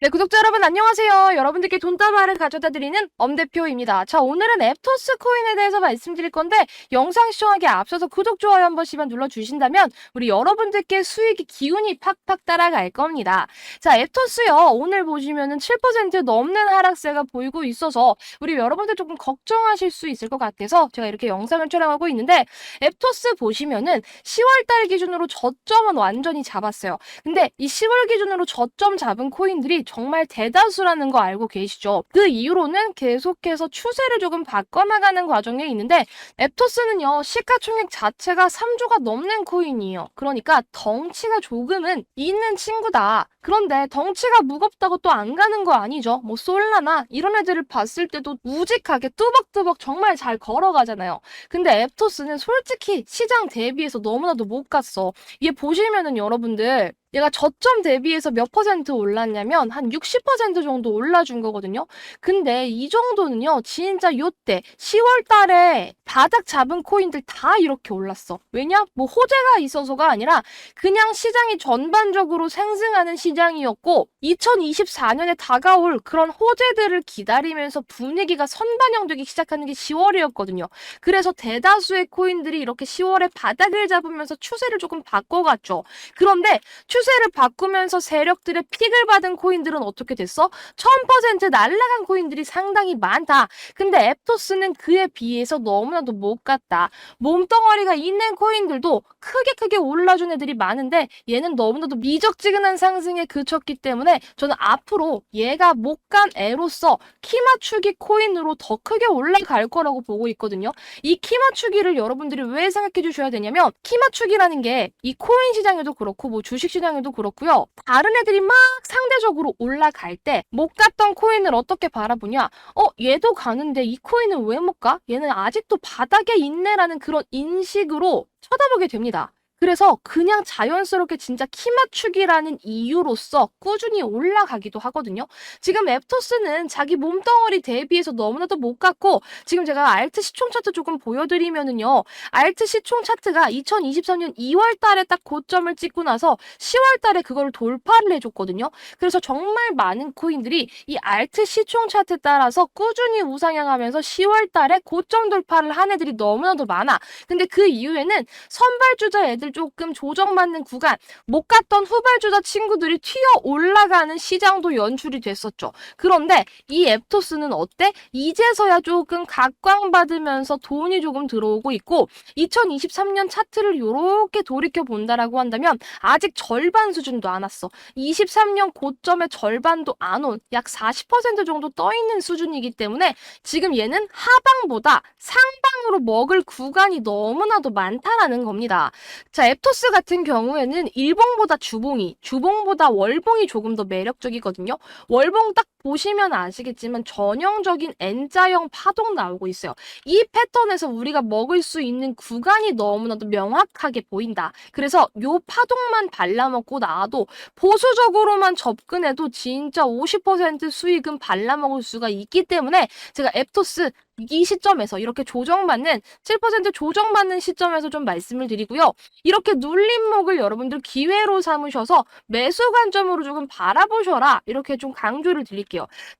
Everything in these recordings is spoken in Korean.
네, 구독자 여러분 안녕하세요. 여러분들께 돈다발을 가져다 드리는 엄대표입니다. 자, 오늘은 앱토스 코인에 대해서 말씀드릴 건데 영상 시청하기 앞서서 구독, 좋아요 한 번씩만 눌러주신다면 우리 여러분들께 수익이 기운이 팍팍 따라갈 겁니다. 자, 앱토스요. 오늘 보시면은 7% 넘는 하락세가 보이고 있어서 우리 여러분들 조금 걱정하실 수 있을 것 같아서 제가 이렇게 영상을 촬영하고 있는데 앱토스 보시면은 10월달 기준으로 저점은 완전히 잡았어요. 근데 이 10월 기준으로 저점 잡은 코인들이 정말 대다수라는 거 알고 계시죠? 그 이후로는 계속해서 추세를 조금 바꿔나가는 과정에 있는데 앱토스는요 시가총액 자체가 3조가 넘는 코인이에요. 그러니까 덩치가 조금은 있는 친구다. 그런데 덩치가 무겁다고 또 안 가는 거 아니죠? 뭐 솔라나 이런 애들을 봤을 때도 우직하게 뚜벅뚜벅 정말 잘 걸어가잖아요. 근데 앱토스는 솔직히 시장 대비해서 너무나도 못 갔어. 이게 보시면은 여러분들 얘가 저점 대비해서 몇 퍼센트 올랐냐면 한 60% 정도 올라준 거거든요. 근데 이 정도는요, 진짜 요때 10월 달에 바닥 잡은 코인들 다 이렇게 올랐어. 왜냐? 뭐 호재가 있어서가 아니라 그냥 시장이 전반적으로 생승하는 시장 이었고 2024년에 다가올 그런 호재들을 기다리면서 분위기가 선반영되기 시작하는 게 10월이었거든요. 그래서 대다수의 코인들이 이렇게 10월에 바닥을 잡으면서 추세를 조금 바꿔갔죠. 그런데 추세를 바꾸면서 세력들의 픽을 받은 코인들은 어떻게 됐어? 1000% 날라간 코인들이 상당히 많다. 근데 앱토스는 그에 비해서 너무나도 못 갔다. 몸덩어리가 있는 코인들도 크게 크게 올라준 애들이 많은데 얘는 너무나도 미적지근한 상승 에 그쳤기 때문에 저는 앞으로 얘가 못 간 애로서 키 맞추기 코인으로 더 크게 올라갈 거라고 보고 있거든요. 이 키 맞추기를 여러분들이 왜 생각해 주셔야 되냐면 키 맞추기라는 게 이 코인 시장에도 그렇고 뭐 주식 시장에도 그렇고요. 다른 애들이 막 상대적으로 올라갈 때 못 갔던 코인을 어떻게 바라보냐? 어, 얘도 가는데 이 코인은 왜 못 가? 얘는 아직도 바닥에 있네라는 그런 인식으로 쳐다보게 됩니다. 그래서 그냥 자연스럽게 진짜 키 맞추기라는 이유로서 꾸준히 올라가기도 하거든요. 지금 앱토스는 자기 몸덩어리 대비해서 너무나도 못 갔고 지금 제가 알트 시총 차트 조금 보여드리면은요. 알트 시총 차트가 2023년 2월 달에 딱 고점을 찍고 나서 10월 달에 그걸 돌파를 해줬거든요. 그래서 정말 많은 코인들이 이 알트 시총 차트 따라서 꾸준히 우상향하면서 10월 달에 고점 돌파를 한 애들이 너무나도 많아. 근데 그 이후에는 선발주자 애들 조금 조정받는 구간 못 갔던 후발주자 친구들이 튀어 올라가는 시장도 연출이 됐었죠. 그런데 이 앱토스는 어때? 이제서야 조금 각광받으면서 돈이 조금 들어오고 있고 2023년 차트를 요렇게 돌이켜 본다라고 한다면 아직 절반 수준도 안 왔어. 23년 고점의 절반도 안 온 약 40% 정도 떠 있는 수준이기 때문에 지금 얘는 하방보다 상방으로 먹을 구간이 너무나도 많다라는 겁니다. 자, 앱토스 같은 경우에는 일봉보다 주봉이, 주봉보다 월봉이 조금 더 매력적이거든요. 월봉 딱 보시면 아시겠지만 전형적인 N자형 파동 나오고 있어요. 이 패턴에서 우리가 먹을 수 있는 구간이 너무나도 명확하게 보인다. 그래서 요 파동만 발라먹고 나와도 보수적으로만 접근해도 진짜 50% 수익은 발라먹을 수가 있기 때문에 제가 앱토스 이 시점에서 이렇게 조정받는 7% 조정받는 시점에서 좀 말씀을 드리고요. 이렇게 눌림목을 여러분들 기회로 삼으셔서 매수 관점으로 조금 바라보셔라. 이렇게 좀 강조를 드릴게요.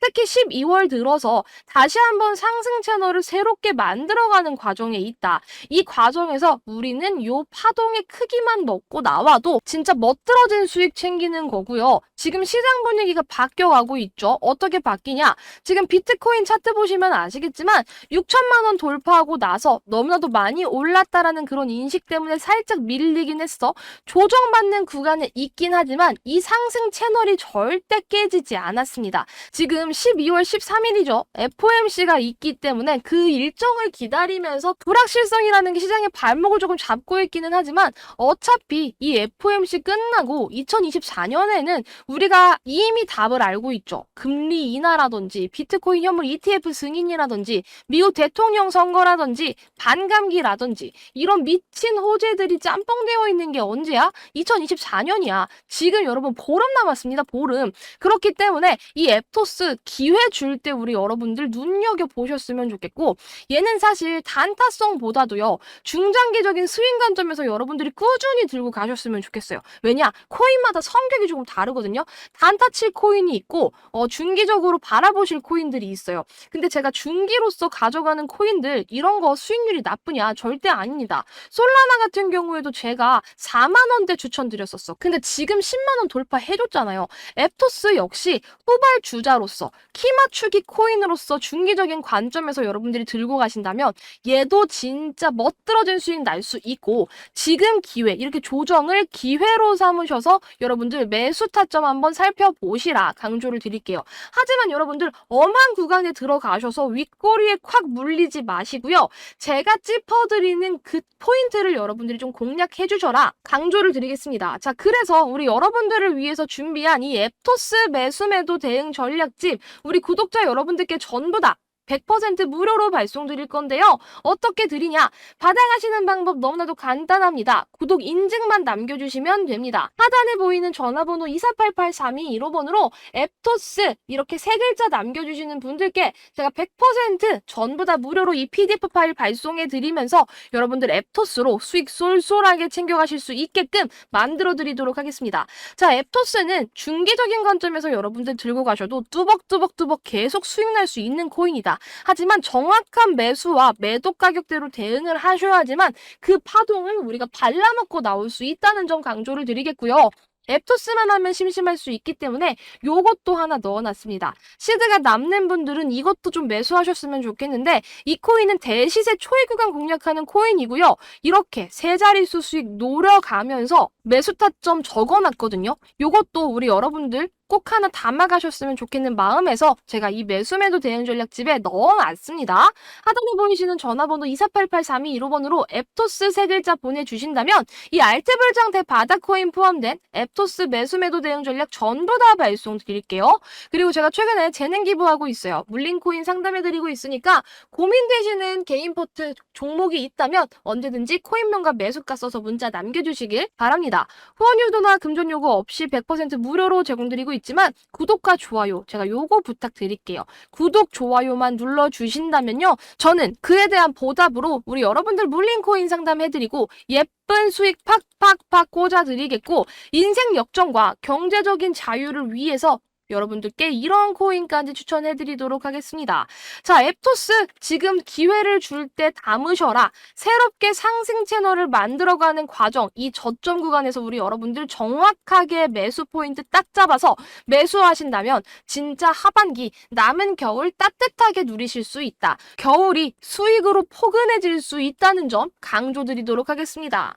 특히 12월 들어서 다시 한번 상승 채널을 새롭게 만들어가는 과정에 있다. 이 과정에서 우리는 요 파동의 크기만 먹고 나와도 진짜 멋들어진 수익 챙기는 거고요. 지금 시장 분위기가 바뀌어가고 있죠. 어떻게 바뀌냐? 지금 비트코인 차트 보시면 아시겠지만 6천만 원 돌파하고 나서 너무나도 많이 올랐다라는 그런 인식 때문에 살짝 밀리긴 했어. 조정받는 구간에 있긴 하지만 이 상승 채널이 절대 깨지지 않았습니다. 지금 12월 13일이죠. FOMC가 있기 때문에 그 일정을 기다리면서 불확실성이라는 게 시장의 발목을 조금 잡고 있기는 하지만 어차피 이 FOMC 끝나고 2024년에는 우리가 이미 답을 알고 있죠. 금리 인하라든지 비트코인 현물 ETF 승인이라든지 미국 대통령 선거라든지 반감기라든지 이런 미친 호재들이 짬뽕되어 있는 게 언제야? 2024년이야. 지금 여러분 보름 남았습니다. 보름. 그렇기 때문에 이 앱토스 기회 줄 때 우리 여러분들 눈여겨 보셨으면 좋겠고 얘는 사실 단타성보다도요 중장기적인 스윙 관점에서 여러분들이 꾸준히 들고 가셨으면 좋겠어요. 왜냐 코인마다 성격이 조금 다르거든요. 있거든요. 단타칠 코인이 있고 어, 중기적으로 바라보실 코인들이 있어요. 근데 제가 중기로서 가져가는 코인들 이런 거 수익률이 나쁘냐? 절대 아닙니다. 솔라나 같은 경우에도 제가 4만 원대 추천드렸었어. 근데 지금 10만 원 돌파해줬잖아요. 앱토스 역시 후발 주자로서 키 맞추기 코인으로서 중기적인 관점에서 여러분들이 들고 가신다면 얘도 진짜 멋들어진 수익 날 수 있고 지금 기회 이렇게 조정을 기회로 삼으셔서 여러분들 매수 타점 한번 살펴보시라 강조를 드릴게요. 하지만 여러분들 엄한 구간에 들어가셔서 윗꼬리에 콱 물리지 마시고요. 제가 짚어드리는 그 포인트를 여러분들이 좀 공략해 주셔라 강조를 드리겠습니다. 자 그래서 우리 여러분들을 위해서 준비한 이 앱토스 매수매도 대응 전략집 우리 구독자 여러분들께 전부 다 100% 무료로 발송드릴 건데요. 어떻게 드리냐? 받아가시는 방법 너무나도 간단합니다. 구독 인증만 남겨주시면 됩니다. 하단에 보이는 전화번호 2488-3215번으로 앱토스 이렇게 세 글자 남겨주시는 분들께 제가 100% 전부 다 무료로 이 PDF 파일 발송해 드리면서 여러분들 앱토스로 수익 쏠쏠하게 챙겨가실 수 있게끔 만들어 드리도록 하겠습니다. 자, 앱토스는 중기적인 관점에서 여러분들 들고 가셔도 뚜벅뚜벅뚜벅 계속 수익 날 수 있는 코인이 다. 하지만 정확한 매수와 매도 가격대로 대응을 하셔야지만 그 파동을 우리가 발라먹고 나올 수 있다는 점 강조를 드리겠고요. 앱토스만 하면 심심할 수 있기 때문에 요것도 하나 넣어놨습니다. 시드가 남는 분들은 이것도 좀 매수하셨으면 좋겠는데 이 코인은 대시세 초이 구간 공략하는 코인이고요. 이렇게 세 자릿수 수익 노려가면서 매수 타점 적어놨거든요. 요것도 우리 여러분들 꼭 하나 담아가셨으면 좋겠는 마음에서 제가 이 매수매도 대응 전략집에 넣어놨습니다. 하단에 보이시는 전화번호 2488-3215번으로 앱토스 세 글자 보내주신다면 이 알트불장 대바닥코인 포함된 앱토스 매수매도 대응 전략 전부 다 발송 드릴게요. 그리고 제가 최근에 재능 기부하고 있어요. 물린코인 상담해드리고 있으니까 고민되시는 개인 포트 종목이 있다면 언제든지 코인명과 매수가 써서 문자 남겨주시길 바랍니다. 후원 유도나 금전 요구 없이 100% 무료로 제공드리고 있지만 구독과 좋아요 제가 요거 부탁드릴게요. 구독 좋아요만 눌러 주신다면요. 저는 그에 대한 보답으로 우리 여러분들 물린 코인 상담 해드리고 예쁜 수익 팍팍팍 꽂아 드리겠고 인생 역정과 경제적인 자유를 위해서 여러분들께 이런 코인까지 추천해 드리도록 하겠습니다. 자, 앱토스 지금 기회를 줄 때 담으셔라. 새롭게 상승 채널을 만들어가는 과정, 이 저점 구간에서 우리 여러분들 정확하게 매수 포인트 딱 잡아서 매수하신다면 진짜 하반기 남은 겨울 따뜻하게 누리실 수 있다. 겨울이 수익으로 포근해질 수 있다는 점 강조드리도록 하겠습니다.